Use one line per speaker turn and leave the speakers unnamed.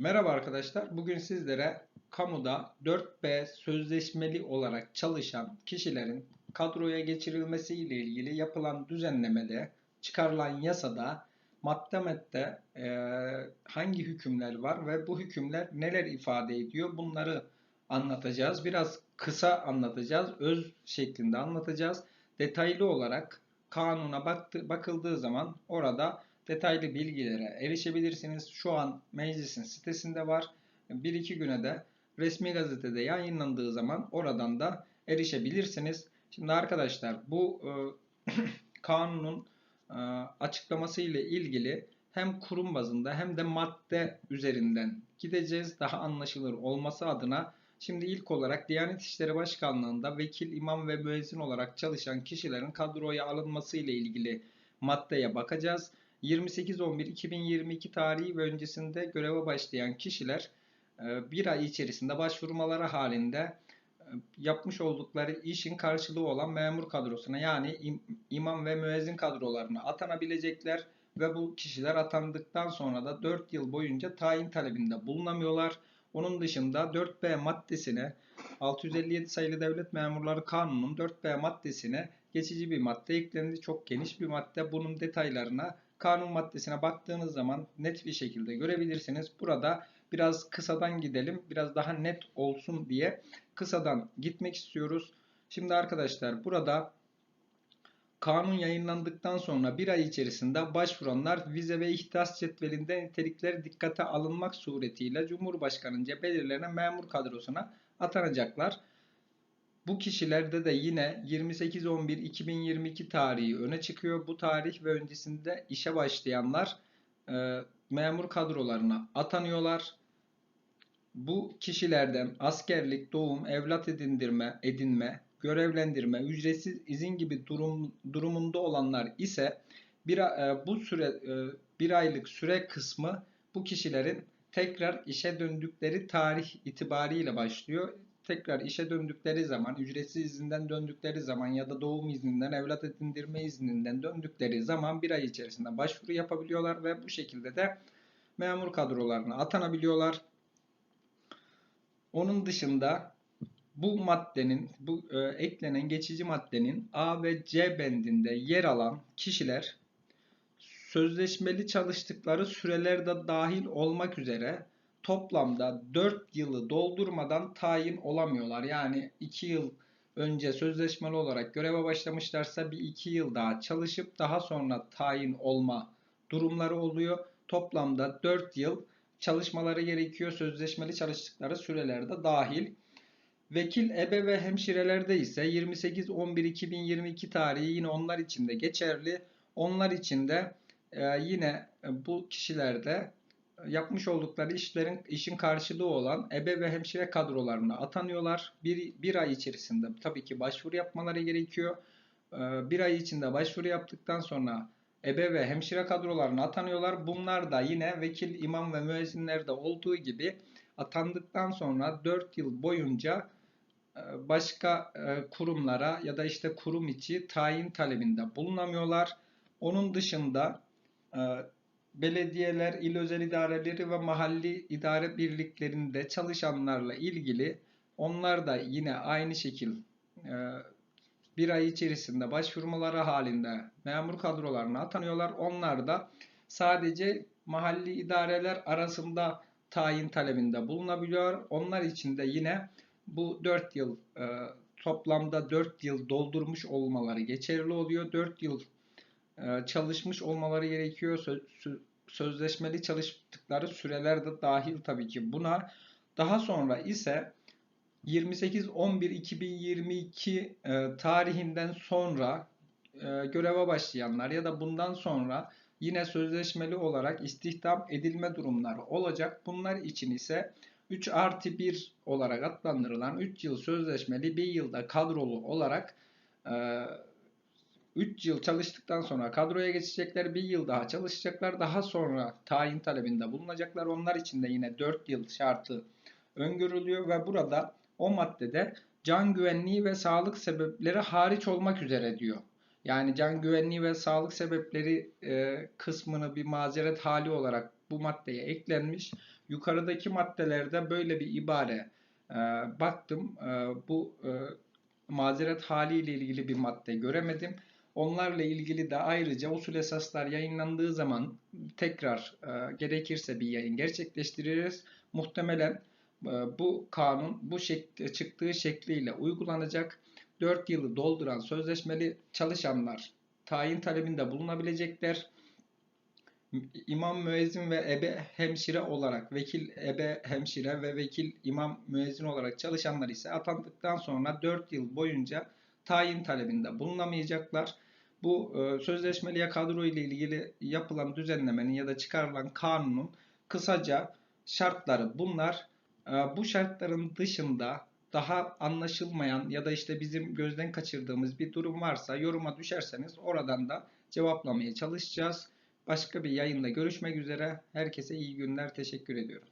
Merhaba arkadaşlar. Bugün sizlere kamuda 4B sözleşmeli olarak çalışan kişilerin kadroya geçirilmesi ile ilgili yapılan düzenlemede, çıkarılan yasada madde madde e, hangi hükümler var ve bu hükümler neler ifade ediyor bunları anlatacağız. Biraz kısa anlatacağız, öz şeklinde anlatacağız. Detaylı olarak kanuna baktı, bakıldığı zaman orada detaylı bilgilere erişebilirsiniz. Şu an meclisin sitesinde var. Bir iki güne de resmi gazetede yayınlandığı zaman oradan da erişebilirsiniz. Şimdi arkadaşlar bu e, kanunun e, açıklaması ile ilgili hem kurum bazında hem de madde üzerinden gideceğiz. Daha anlaşılır olması adına Şimdi ilk olarak Diyanet İşleri Başkanlığı'nda vekil, imam ve müezzin olarak çalışan kişilerin kadroya alınması ile ilgili maddeye bakacağız. 28.11.2022 tarihi ve öncesinde göreve başlayan kişiler e, bir ay içerisinde başvurmaları halinde e, yapmış oldukları işin karşılığı olan memur kadrosuna yani imam ve müezzin kadrolarına atanabilecekler ve bu kişiler atandıktan sonra da 4 yıl boyunca tayin talebinde bulunamıyorlar. Onun dışında 4B maddesine 657 sayılı devlet memurları kanunun 4B maddesine geçici bir madde eklendi. Çok geniş bir madde. Bunun detaylarına kanun maddesine baktığınız zaman net bir şekilde görebilirsiniz. Burada biraz kısadan gidelim. Biraz daha net olsun diye kısadan gitmek istiyoruz. Şimdi arkadaşlar burada kanun yayınlandıktan sonra bir ay içerisinde başvuranlar vize ve ihtas cetvelinde nitelikler dikkate alınmak suretiyle Cumhurbaşkanı'nca belirlenen memur kadrosuna atanacaklar. Bu kişilerde de yine 28.11.2022 tarihi öne çıkıyor. Bu tarih ve öncesinde işe başlayanlar e, memur kadrolarına atanıyorlar. Bu kişilerden askerlik, doğum, evlat edindirme, edinme, görevlendirme, ücretsiz izin gibi durum, durumunda olanlar ise bir, e, bu süre e, bir aylık süre kısmı bu kişilerin tekrar işe döndükleri tarih itibariyle başlıyor tekrar işe döndükleri zaman, ücretsiz izinden döndükleri zaman ya da doğum izninden, evlat edindirme izninden döndükleri zaman bir ay içerisinde başvuru yapabiliyorlar ve bu şekilde de memur kadrolarına atanabiliyorlar. Onun dışında bu maddenin, bu e, eklenen geçici maddenin A ve C bendinde yer alan kişiler sözleşmeli çalıştıkları sürelerde dahil olmak üzere toplamda 4 yılı doldurmadan tayin olamıyorlar. Yani 2 yıl önce sözleşmeli olarak göreve başlamışlarsa bir 2 yıl daha çalışıp daha sonra tayin olma durumları oluyor. Toplamda 4 yıl çalışmaları gerekiyor. Sözleşmeli çalıştıkları sürelerde dahil. Vekil, ebe ve hemşirelerde ise 28.11.2022 tarihi yine onlar için de geçerli. Onlar için de e, yine bu kişilerde yapmış oldukları işlerin işin karşılığı olan ebe ve hemşire kadrolarına atanıyorlar. Bir, bir ay içerisinde tabii ki başvuru yapmaları gerekiyor. Ee, bir ay içinde başvuru yaptıktan sonra ebe ve hemşire kadrolarına atanıyorlar. Bunlar da yine vekil, imam ve müezzinlerde olduğu gibi atandıktan sonra 4 yıl boyunca e, başka e, kurumlara ya da işte kurum içi tayin talebinde bulunamıyorlar. Onun dışında e, belediyeler, il özel idareleri ve mahalli idare birliklerinde çalışanlarla ilgili onlar da yine aynı şekil e, bir ay içerisinde başvurmaları halinde memur kadrolarına atanıyorlar. Onlar da sadece mahalli idareler arasında tayin talebinde bulunabiliyor. Onlar için de yine bu 4 yıl e, toplamda 4 yıl doldurmuş olmaları geçerli oluyor. 4 yıl çalışmış olmaları gerekiyor. Sözleşmeli çalıştıkları süreler de dahil tabii ki buna. Daha sonra ise 28.11.2022 e, tarihinden sonra e, göreve başlayanlar ya da bundan sonra yine sözleşmeli olarak istihdam edilme durumları olacak. Bunlar için ise 3 artı 1 olarak adlandırılan 3 yıl sözleşmeli 1 yılda kadrolu olarak 3 yıl çalıştıktan sonra kadroya geçecekler. 1 yıl daha çalışacaklar. Daha sonra tayin talebinde bulunacaklar. Onlar için de yine 4 yıl şartı öngörülüyor ve burada o maddede can güvenliği ve sağlık sebepleri hariç olmak üzere diyor. Yani can güvenliği ve sağlık sebepleri e, kısmını bir mazeret hali olarak bu maddeye eklenmiş. Yukarıdaki maddelerde böyle bir ibare e, baktım. E, bu e, mazeret haliyle ilgili bir madde göremedim. Onlarla ilgili de ayrıca usul esaslar yayınlandığı zaman tekrar e, gerekirse bir yayın gerçekleştiririz. Muhtemelen e, bu kanun bu şek- çıktığı şekliyle uygulanacak. 4 yılı dolduran sözleşmeli çalışanlar tayin talebinde bulunabilecekler. İmam müezzin ve ebe hemşire olarak vekil ebe hemşire ve vekil imam müezzin olarak çalışanlar ise atandıktan sonra 4 yıl boyunca tayin talebinde bulunamayacaklar. Bu e, sözleşmeliye kadro ile ilgili yapılan düzenlemenin ya da çıkarılan kanunun kısaca şartları bunlar. E, bu şartların dışında daha anlaşılmayan ya da işte bizim gözden kaçırdığımız bir durum varsa yoruma düşerseniz oradan da cevaplamaya çalışacağız. Başka bir yayında görüşmek üzere. Herkese iyi günler. Teşekkür ediyorum.